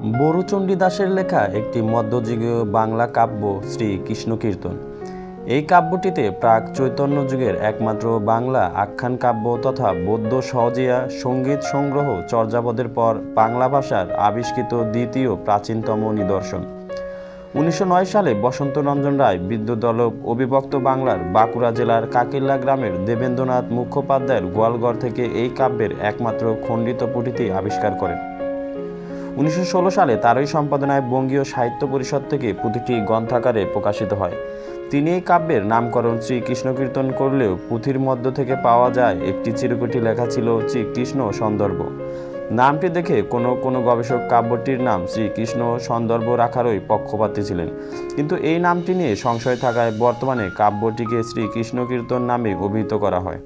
বরুচণ্ডী দাসের লেখা একটি মধ্যযুগীয় বাংলা কাব্য শ্রী কৃষ্ণ কীর্তন এই কাব্যটিতে প্রাক চৈতন্য যুগের একমাত্র বাংলা আখ্যান কাব্য তথা বৌদ্ধ সহজিয়া সংগীত সংগ্রহ চর্যাপদের পর বাংলা ভাষার আবিষ্কৃত দ্বিতীয় প্রাচীনতম নিদর্শন। উনিশশো নয় সালে বসন্ত রঞ্জন রায় বিদ্যুৎ বিদ্যুদলভ অবিভক্ত বাংলার বাঁকুড়া জেলার কাকিল্লা গ্রামের দেবেন্দ্রনাথ মুখোপাধ্যায়ের গোয়ালঘর থেকে এই কাব্যের একমাত্র খণ্ডিত পুঁথিটি আবিষ্কার করেন। উনিশশো ষোলো সালে তারই সম্পাদনায় বঙ্গীয় সাহিত্য পরিষদ থেকে পুঁথিটি গ্রন্থাকারে প্রকাশিত হয়। তিনি এই কাব্যের নামকরণ শ্রী কৃষ্ণ কীর্তন করলেও পুঁথির মধ্য থেকে পাওয়া যায় একটি চিরকুটি লেখা ছিল শ্রীকৃষ্ণ সন্দর্ভ। নামটি দেখে কোনো কোনো গবেষক কাব্যটির নাম শ্রীকৃষ্ণ সন্দর্ভ রাখারই পক্ষপাতী ছিলেন। কিন্তু এই নামটি নিয়ে সংশয় থাকায় বর্তমানে কাব্যটিকে শ্রীকৃষ্ণ কীর্তন নামে অভিহিত করা হয়।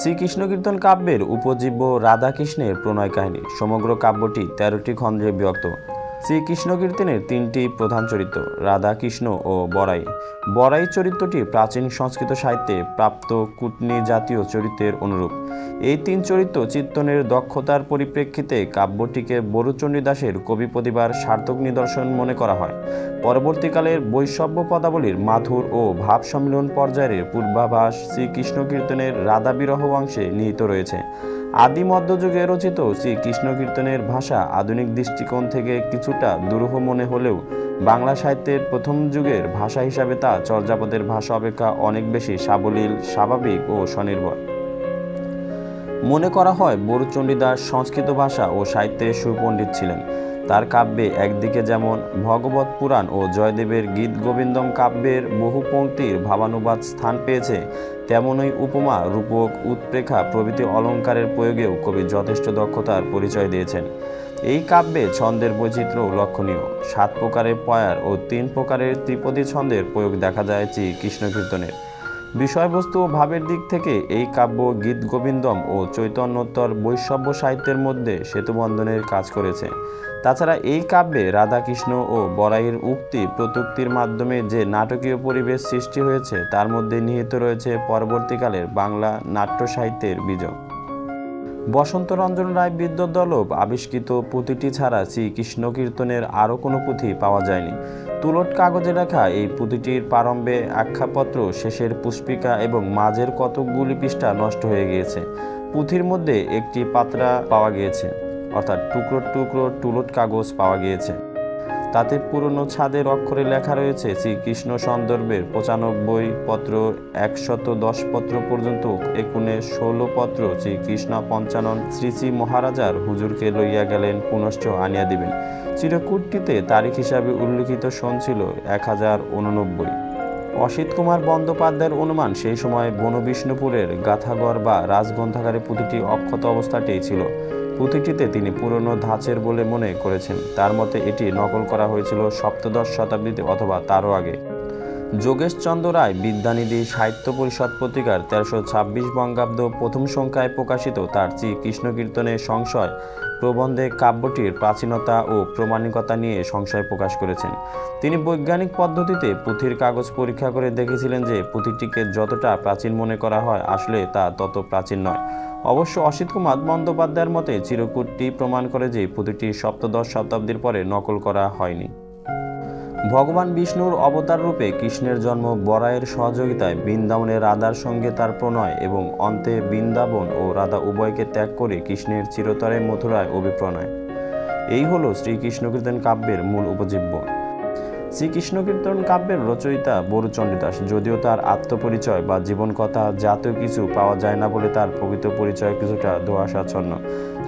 শ্রীকৃষ্ণ কীর্তন কাব্যের উপজীব্য রাধাকৃষ্ণের প্রণয় কাহিনী। সমগ্র কাব্যটি তেরোটি খণ্ডে বিভক্ত। শ্রীকৃষ্ণ কীর্তনের তিনটি প্রধান চরিত্র রাধা কৃষ্ণ ও বরাই বরাই চরিত্রটি প্রাচীন সংস্কৃত সাহিত্যে প্রাপ্ত কুটনি জাতীয় চরিত্রের অনুরূপ। এই তিন চরিত্র চিত্তনের দক্ষতার পরিপ্রেক্ষিতে কাব্যটিকে বরুচণ্ডী দাসের কবি প্রতিভার সার্থক নিদর্শন মনে করা হয়। পরবর্তীকালের বৈষব্য পদাবলীর মাধুর ও ভাব সম্মিলন পর্যায়ের পূর্বাভাস শ্রীকৃষ্ণ কীর্তনের রাধা বিরহ অংশে নিহিত রয়েছে। আদি মধ্যযুগে রচিত শ্রী কৃষ্ণ কীর্তনের ভাষা আধুনিক দৃষ্টিকোণ থেকে কিছুটা দুরূহ মনে হলেও বাংলা সাহিত্যের প্রথম যুগের ভাষা হিসাবে তা চর্যাপদের ভাষা অপেক্ষা অনেক বেশি সাবলীল, স্বাভাবিক ও স্বনির্ভর। মনে করা হয় বরুচণ্ডী দাস সংস্কৃত ভাষা ও সাহিত্যে সুপণ্ডিত ছিলেন। তার কাব্যে একদিকে যেমন ভগবত পুরাণ ও জয়দেবের গীত গোবিন্দম কাব্যের বহু পংক্তির ভাবানুবাদ স্থান পেয়েছে, তেমনই উপমা, রূপক, উৎপ্রেখা প্রভৃতি অলঙ্কারের প্রয়োগেও কবি যথেষ্ট দক্ষতার পরিচয় দিয়েছেন। এই কাব্যে ছন্দের বৈচিত্র্য লক্ষণীয়। সাত প্রকারের পয়ার ও তিন প্রকারের ত্রিপদী ছন্দের প্রয়োগ দেখা যায় শ্রী কৃষ্ণ কীর্তনের বিষয়বস্তু ও ভাবের দিক থেকে এই কাব্য, গীত, গোবিন্দম ও চৈতন্যোত্তর বৈষব্য সাহিত্যের মধ্যে সেতুবন্ধনের কাজ করেছে। তাছাড়া এই কাব্যে রাধাকৃষ্ণ ও বরাইয়ের উক্তি প্রতুক্তির মাধ্যমে যে নাটকীয় পরিবেশ সৃষ্টি হয়েছে, তার মধ্যে নিহিত রয়েছে পরবর্তীকালের বাংলা নাট্য সাহিত্যের বীজ বসন্ত রঞ্জন রায় বিদ্যুৎদলভ আবিষ্কৃত পুঁথিটি ছাড়া শ্রীকৃষ্ণ কীর্তনের আরও কোনো পুঁথি পাওয়া যায়নি। তুলট কাগজে লেখা এই পুঁথিটির প্রারম্ভে আখ্যাপত্র, শেষের পুষ্পিকা এবং মাঝের কতকগুলি পৃষ্ঠা নষ্ট হয়ে গিয়েছে। পুঁথির মধ্যে একটি পাত্রা পাওয়া গিয়েছে, অর্থাৎ টুকরো টুকরো টুলট কাগজ পাওয়া গিয়েছে। তাতে পুরনো ছাদের অক্ষরে লেখা রয়েছে, শ্রীকৃষ্ণ সন্দর্ভের পঁচানব্বই পত্র, একশত দশ পত্র পর্যন্ত একুনে ষোলো পত্র শ্রীকৃষ্ণ পঞ্চানন শ্রী শ্রী মহারাজার হুজুরকে লইয়া গেলেন, পুনশ্চ আনিয়া দিবেন। চিরকুটটিতে তারিখ হিসাবে উল্লিখিত সন ছিল এক হাজার উননব্বই। অসিত কুমার বন্দ্যোপাধ্যায়ের অনুমান সেই সময় বনবিষ্ণুপুরের গাথাগড় বা রাজগ্রন্থাগারে প্রতিটি অক্ষত অবস্থাতেই ছিল। পুঁথিটিতে তিনি পুরনো ধাঁচের বলে মনে করেছেন। তার মতে এটি নকল করা হয়েছিল সপ্তদশ শতাব্দীতে অথবা তারও আগে। যোগেশচন্দ্র রায় বিদ্যানিধি সাহিত্য পরিষদ পত্রিকার তেরোশো ছাব্বিশ বঙ্গাব্দ প্রথম সংখ্যায় প্রকাশিত তার শ্রী কৃষ্ণকীর্তনের সংশয় প্রবন্ধে কাব্যটির প্রাচীনতা ও প্রমাণিকতা নিয়ে সংশয় প্রকাশ করেছেন। তিনি বৈজ্ঞানিক পদ্ধতিতে পুঁথির কাগজ পরীক্ষা করে দেখেছিলেন যে পুঁথিটিকে যতটা প্রাচীন মনে করা হয় আসলে তা তত প্রাচীন নয়। অবশ্য অসিত কুমার বন্দ্যোপাধ্যায়ের মতে চিরকুটটি প্রমাণ করে যে পুঁথিটি সপ্তদশ শতাব্দীর পরে নকল করা হয়নি। ভগবান বিষ্ণুর অবতার রূপে কৃষ্ণের জন্ম বরায়ের সহযোগিতায় বৃন্দাবনে রাধার সঙ্গে তার প্রণয় এবং অন্তে বৃন্দাবন ও রাধা উভয়কে ত্যাগ করে কৃষ্ণের চিরতরে মথুরায় অভিপ্রণয়। এই হলো শ্রীকৃষ্ণ কীর্তন কাব্যের মূল উপজীব্য। শ্রীকৃষ্ণ কীর্তন কাব্যের রচয়িতা বরুচণ্ডীদাস যদিও তার আত্মপরিচয় বা জীবনকথা জাতীয় কিছু পাওয়া যায় না বলে তার প্রকৃত পরিচয় কিছুটা ধোঁয়াশাচ্ছন্ন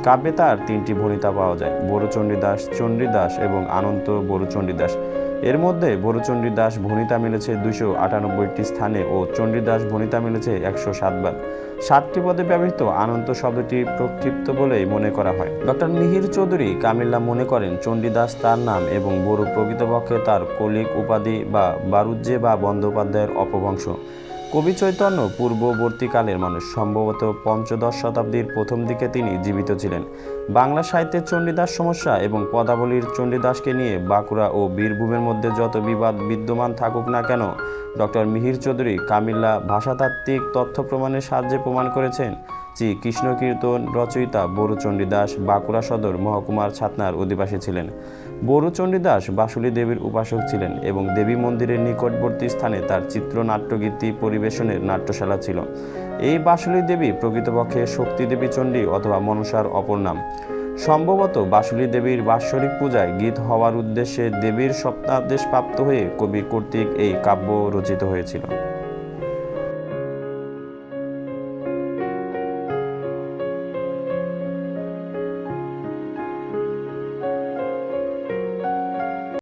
কাব্যে তার তিনটি ভণিতা পাওয়া যায় বরুচণ্ডীদাস চণ্ডীদাস এবং আনন্ত বরুচণ্ডীদাস এর মধ্যে বরুচণ্ডী দাস ভনিতা মিলেছে দুশো আটানব্বইটি স্থানে ও চণ্ডীদাস ভনিতা মিলেছে একশো সাতবার। সাতটি পদে ব্যবহৃত আনন্ত শব্দটি প্রক্ষিপ্ত বলেই মনে করা হয়। ডক্টর মিহির চৌধুরী কামিল্লা মনে করেন চণ্ডীদাস তার নাম এবং বড়ু প্রকৃতপক্ষে তার কলিক উপাধি বা বারুজ্যে বা বন্দ্যোপাধ্যায়ের অপবংশ কবি চৈতন্য পূর্ববর্তীকালের মানুষ, সম্ভবত পঞ্চদশ শতাব্দীর প্রথম দিকে তিনি জীবিত ছিলেন। বাংলা সাহিত্যের চণ্ডীদাস সমস্যা এবং পদাবলীর চণ্ডীদাসকে নিয়ে বাঁকুড়া ও বীরভূমের মধ্যে যত বিবাদ বিদ্যমান থাকুক না কেন, ডক্টর মিহির চৌধুরী কামিল্লা ভাষাতাত্ত্বিক তথ্য প্রমাণের সাহায্যে প্রমাণ করেছেন। যে কৃষ্ণ কীর্তন রচয়িতা বরু চণ্ডীদাস বাঁকুড়া সদর মহকুমার ছাতনার অধিবাসী ছিলেন। বরু চণ্ডীদাস বাসুলী দেবীর উপাসক ছিলেন এবং দেবী মন্দিরের নিকটবর্তী স্থানে তার চিত্রনাট্যগীতি পরিবেশনের নাট্যশালা ছিল। এই বাসুলী দেবী প্রকৃতপক্ষে শক্তি দেবী চণ্ডী অথবা মনসার অপর নাম। সম্ভবত বাসুলী দেবীর বাৎসরিক পূজায় গীত হওয়ার উদ্দেশ্যে দেবীর স্বপ্নাদেশ প্রাপ্ত হয়ে কবি কর্তৃক এই কাব্য রচিত হয়েছিল।